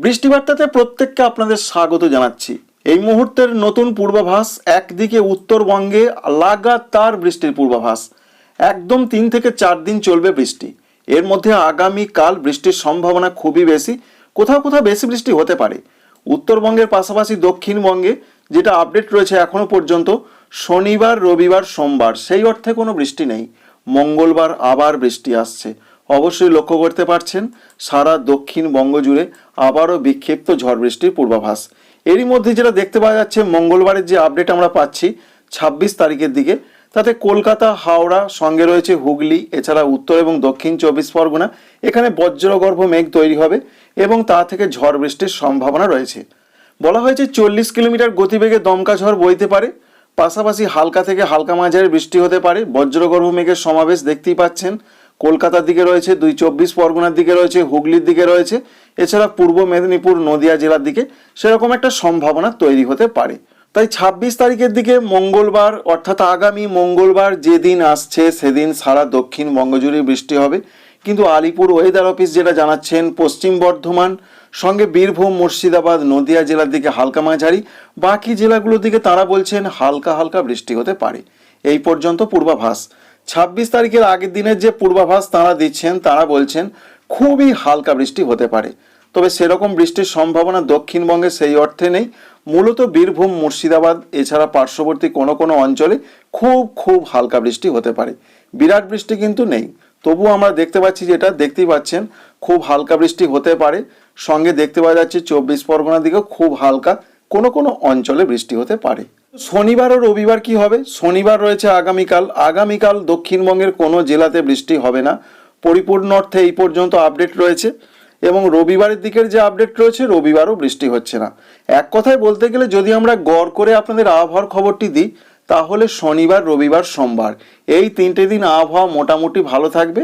বৃষ্টিবার্তাতে প্রত্যেককে আপনাদের স্বাগত জানাচ্ছি। এই মুহূর্তের নতুন পূর্বাভাস একদিকে উত্তরবঙ্গে লাগাতার বৃষ্টির পূর্বাভাস। একদম তিন থেকে চার দিন চলবে বৃষ্টি। এর মধ্যে আগামীকাল বৃষ্টির সম্ভাবনা খুবই বেশি। কোথাও কোথাও বেশি বৃষ্টি হতে পারে। উত্তরবঙ্গের পাশাপাশি দক্ষিণবঙ্গে যেটা আপডেট রয়েছে এখনও পর্যন্ত, শনিবার, রবিবার, সোমবার, সেই অর্থে কোনো বৃষ্টি নেই। মঙ্গলবার আবার বৃষ্টি আসছে। অবশ্যই লক্ষ্য করতে পারছেন, সারা দক্ষিণবঙ্গ জুড়ে আবারও বিক্ষিপ্ত ঝড় বৃষ্টির পূর্বাভাস। এরই মধ্যে যেটা দেখতে পাওয়া যাচ্ছে, মঙ্গলবারের যে আপডেট আমরা পাচ্ছি ছাব্বিশ তারিখের দিকে, তাতে কলকাতা, হাওড়া, সঙ্গে রয়েছে হুগলি, এছাড়া উত্তর এবং দক্ষিণ চব্বিশ পরগনা, এখানে বজ্রগর্ভ মেঘ তৈরি হবে এবং তা থেকে ঝড় বৃষ্টির সম্ভাবনা রয়েছে। বলা হয়েছে চল্লিশ কিলোমিটার গতিবেগে দমকা ঝড় বইতে পারে, পাশাপাশি হালকা থেকে হালকা মাঝারি বৃষ্টি হতে পারে, বজ্রগর্ভ মেঘের সমাবেশ দেখতেই পাচ্ছেন। কলকাতার দিকে রয়েছে, দুই চব্বিশ পরগনার দিকে রয়েছে, হুগলির দিকে রয়েছে, এছাড়া পূর্ব মেদিনীপুর, নদিয়া জেলার দিকে সেরকম একটা সম্ভাবনা তৈরি হতে পারে। তাই ছাব্বিশ তারিখের দিকে মঙ্গলবার, অর্থাৎ আগামী মঙ্গলবার যেদিন আসছে, সেদিন সারা দক্ষিণবঙ্গ জুড়ে বৃষ্টি হবে। কিন্তু আলিপুর ওয়েদার অফিস যেটা জানাচ্ছেন, পশ্চিম বর্ধমান, সঙ্গে বীরভূম, মুর্শিদাবাদ, নদিয়া জেলার দিকে হালকা মাঝারি, বাকি জেলাগুলোর দিকে তারা বলছেন হালকা হালকা বৃষ্টি হতে পারে। এই পর্যন্ত পূর্বাভাস। ছাব্বিশ তারিখের আগের দিনের যে পূর্বাভাস তারা দিচ্ছেন, তারা বলছেন খুবই হালকা বৃষ্টি হতে পারে। তবে সেরকম বৃষ্টির সম্ভাবনা দক্ষিণবঙ্গে সেই অর্থে নেই। মূলত বীরভূম, মুর্শিদাবাদ, এছাড়া পার্শ্ববর্তী কোনো কোনো অঞ্চলে খুব খুব হালকা বৃষ্টি হতে পারে। বিরাট বৃষ্টি কিন্তু নেই। তবুও আমরা দেখতে পাচ্ছি যেটা, দেখতেই পাচ্ছেন, খুব হালকা বৃষ্টি হতে পারে। সঙ্গে দেখতে পাওয়া যাচ্ছে চব্বিশ পরগনার দিকেও খুব হালকা কোনো কোনো অঞ্চলে বৃষ্টি হতে পারে। শনিবার ও রবিবার কি হবে? শনিবার রয়েছে আগামীকাল। আগামীকাল দক্ষিণবঙ্গের কোনো জেলাতে বৃষ্টি হবে না। পরিপূর্ণ অর্থে এই পর্যন্ত আপডেট রয়েছে এবং রবিবারের দিকের যে আপডেট রয়েছে, রবিবারও বৃষ্টি হচ্ছে না। এক কথায় বলতে গেলে যদি আমরা গড় করে আপনাদের আবহাওয়ার খবরটি দিই, তাহলে শনিবার, রবিবার, সোমবার এই তিনটে দিন আবহাওয়া মোটামুটি ভালো থাকবে।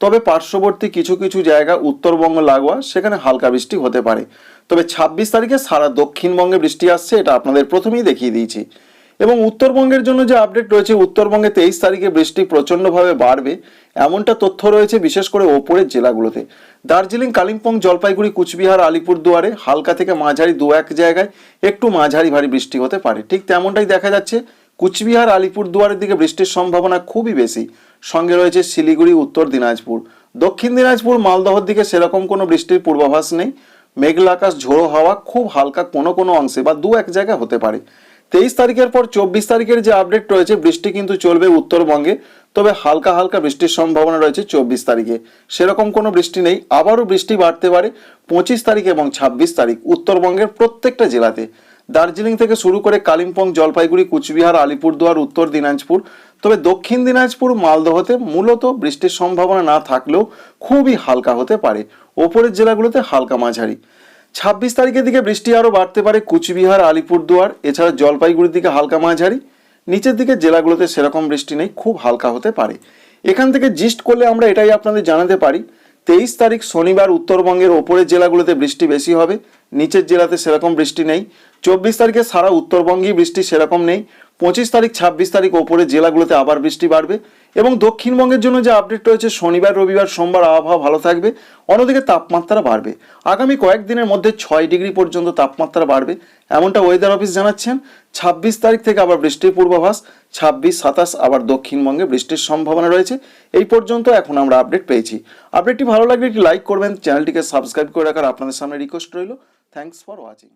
তবে পার্শ্ববর্তী কিছু কিছু জায়গা উত্তরবঙ্গ লাগোয়া, সেখানে হালকা বৃষ্টি হতে পারে। তবে ছাব্বিশ তারিখে সারা দক্ষিণবঙ্গে বৃষ্টি আসছে, এটা আপনাদের প্রথমেই দেখিয়ে দিয়েছি। এবং উত্তরবঙ্গের জন্য যে আপডেট রয়েছে, উত্তরবঙ্গে তেইশ তারিখে বৃষ্টি প্রচণ্ডভাবে বাড়বে, এমনটা তথ্য রয়েছে বিশেষ করে ওপরের জেলাগুলোতে। দার্জিলিং, কালিম্পং, জলপাইগুড়ি, কুচবিহার, আলিপুরদুয়ারে হালকা থেকে মাঝারি দু এক জায়গায় একটু মাঝারি ভারী বৃষ্টি হতে পারে। ঠিক তেমনটাই দেখা যাচ্ছে, কুচবিহার, আলিপুরদুয়ারের দিকে বৃষ্টির সম্ভাবনা খুবই বেশি। সঙ্গে রয়েছে শিলিগুড়ি, উত্তর দিনাজপুর। দক্ষিণ দিনাজপুর, মালদহর দিকে সেরকম কোনো বৃষ্টির পূর্বাভাস নেই। মেঘলা আকাশ, ঝোড়ো হাওয়া, খুব হালকা কোনো কোনো অংশে বা দু এক জায়গায় হতে পারে। তেইশ তারিখের পর চব্বিশ তারিখের যে আপডেট রয়েছে, বৃষ্টি কিন্তু চলবে উত্তরবঙ্গে, তবে হালকা হালকা বৃষ্টির সম্ভাবনা রয়েছে চব্বিশ তারিখে। সেরকম কোনো বৃষ্টি নেই, আবারও বৃষ্টি বাড়তে পারে পঁচিশ তারিখ এবং ছাব্বিশ তারিখ উত্তরবঙ্গের প্রত্যেকটা জেলাতে। দার্জিলিং থেকে শুরু করে কালিম্পং, জলপাইগুড়ি, কুচবিহার, আলিপুরদুয়ার, উত্তর দিনাজপুর তবে দক্ষিণ দিনাজপুর মালদহতে মূলত বৃষ্টির সম্ভাবনা না থাকলেও খুবই হালকা হতে পারে। ওপরের জেলাগুলোতে হালকা মাঝারি। ছাব্বিশ তারিখের দিকে বৃষ্টি আরও বাড়তে পারে কুচবিহার, আলিপুরদুয়ার, এছাড়া জলপাইগুড়ির দিকে হালকা মাঝারি। নিচের দিকে জেলাগুলোতে সেরকম বৃষ্টি নেই, খুব হালকা হতে পারে। এখান থেকে জিস্ট করলে আমরা এটাই আপনাদের জানাতে পারি, তেইশ তারিখ শনিবার উত্তরবঙ্গের ওপরের জেলাগুলোতে বৃষ্টি বেশি হবে, নিচের জেলাতে সেরকম বৃষ্টি নেই। চব্বিশ তারিখে সারা উত্তরবঙ্গেই বৃষ্টি সেরকম নেই পঁচিশ তারিখ, ছাব্বিশ তারিখ ওপরে জেলাগুলোতে আবার বৃষ্টি বাড়বে এবং দক্ষিণবঙ্গের জন্য যে আপডেট রয়েছে, শনিবার, রবিবার, সোমবার আবহাওয়া ভালো থাকবে। অন্যদিকে তাপমাত্রা বাড়বে। আগামী কয়েকদিনের মধ্যে ছয় ডিগ্রি পর্যন্ত তাপমাত্রা বাড়বে, এমনটা ওয়েদার অফিস জানাচ্ছেন। ছাব্বিশ তারিখ থেকে আবার বৃষ্টির পূর্বাভাস, ছাব্বিশ, সাতাশ আবার দক্ষিণবঙ্গে বৃষ্টির সম্ভাবনা রয়েছে। এই পর্যন্ত এখন আমরা আপডেট পেয়েছি। আপডেটটি ভালো লাগলে একটি লাইক করবেন চ্যানেলটিকে সাবস্ক্রাইব করে রাখার আপনাদের সামনে রিকোয়েস্ট রইল। Thanks for watching